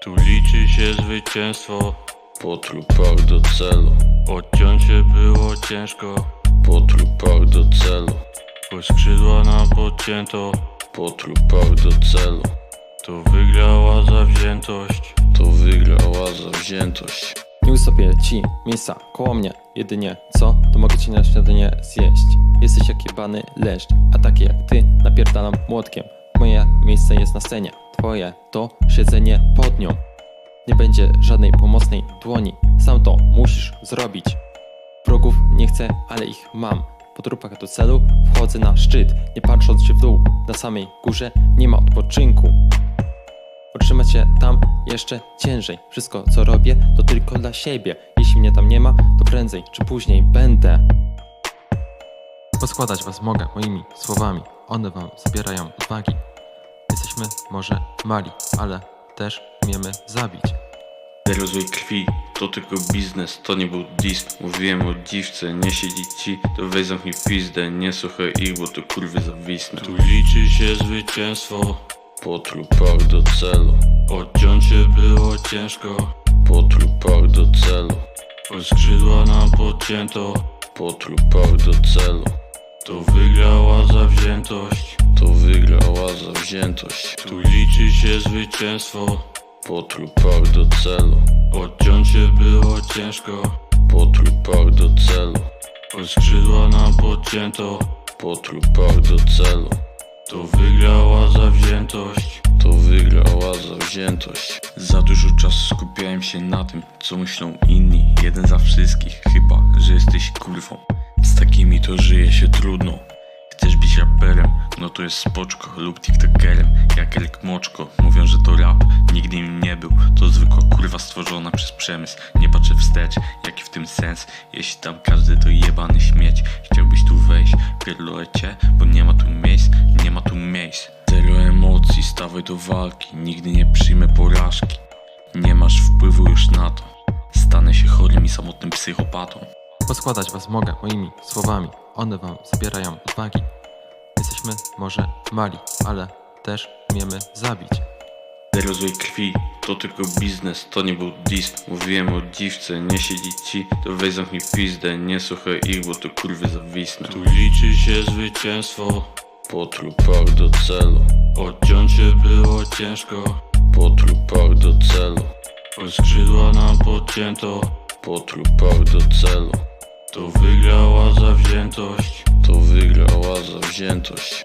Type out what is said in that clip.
Tu liczy się zwycięstwo, Po trupach do celu, odciąć się było ciężko, po trupach do celu, bo skrzydła nam podcięto, po trupach do celu. to wygrała zawziętość. To wygrała zawziętość. Nie ustąpię ci miejsca koło mnie. Jedynie co, to mogę cię na śniadanie zjeść. Jesteś jak jebany leszcz A takie jak ty napierdalam młotkiem. Moje miejsce jest na scenie To siedzenie pod nią Nie będzie żadnej pomocnej dłoni Sam to musisz zrobić Wrogów nie chcę, ale ich mam Po trupach do celu wchodzę na szczyt Nie patrząc się w dół Na samej górze nie ma odpoczynku Utrzymać się tam jeszcze ciężej. Wszystko co robię to tylko dla siebie. Jeśli mnie tam nie ma, to prędzej czy później będę. Poskładać was mogę moimi słowami. One wam zabierają odwagi. Jesteśmy może mali, ale też umiemy zabić. Zero złej krwi, to tylko biznes, to nie był dis Mówiłem o dziwce, nie siedzieć ci, to weź zamknij pizdę. Nie słuchaj ich, bo to kurwy zawisnę Tu liczy się zwycięstwo, Po trupach do celu, odciąć się było ciężko, po trupach do celu, bo skrzydła nam podcięto, po trupach do celu. to wygrała zawziętość. To wygrała zawziętość, Tu liczy się zwycięstwo, po trupach do celu, odciąć się było ciężko, po trupach do celu, bo skrzydła nam podcięto, po trupach do celu. to wygrała zawziętość. To wygrała zawziętość. Za dużo czasu skupiałem się na tym, co myślą inni. Jeden za wszystkich, chyba, że jesteś kurwą. Z takimi to żyje się trudno. Chcesz być raperem, no to jest spoczko lub tiktokerem Jak Elk Moczko, mówią, że to rap. Nigdy im nie był, to zwykła kurwa stworzona przez przemysł. Nie patrzę wstecz, jaki w tym sens. Jeśli tam każdy to jebany śmieć. Chciałbyś tu wejść, pierdolę Bo nie ma tu miejsc, nie ma tu miejsc. Zero emocji, stawaj do walki. Nigdy nie przyjmę porażki. Nie masz wpływu już na to. Stanę się chorym i samotnym psychopatą. Poskładać was mogę moimi słowami. One wam zabierają odwagi. Jesteśmy może mali, ale też umiemy zabić. Zero złej krwi, to tylko biznes, to nie był dis Mówiłem o dziwce, nie siedzieć ci, to weź zamknij pizdę Nie słuchaj ich, bo to kurwy zawisnę Tu liczy się zwycięstwo, Po trupach do celu, odciąć się było ciężko, po trupach do celu, bo skrzydła nam podcięto, po trupach do celu. To wygrała zawziętość. To wygrała zawziętość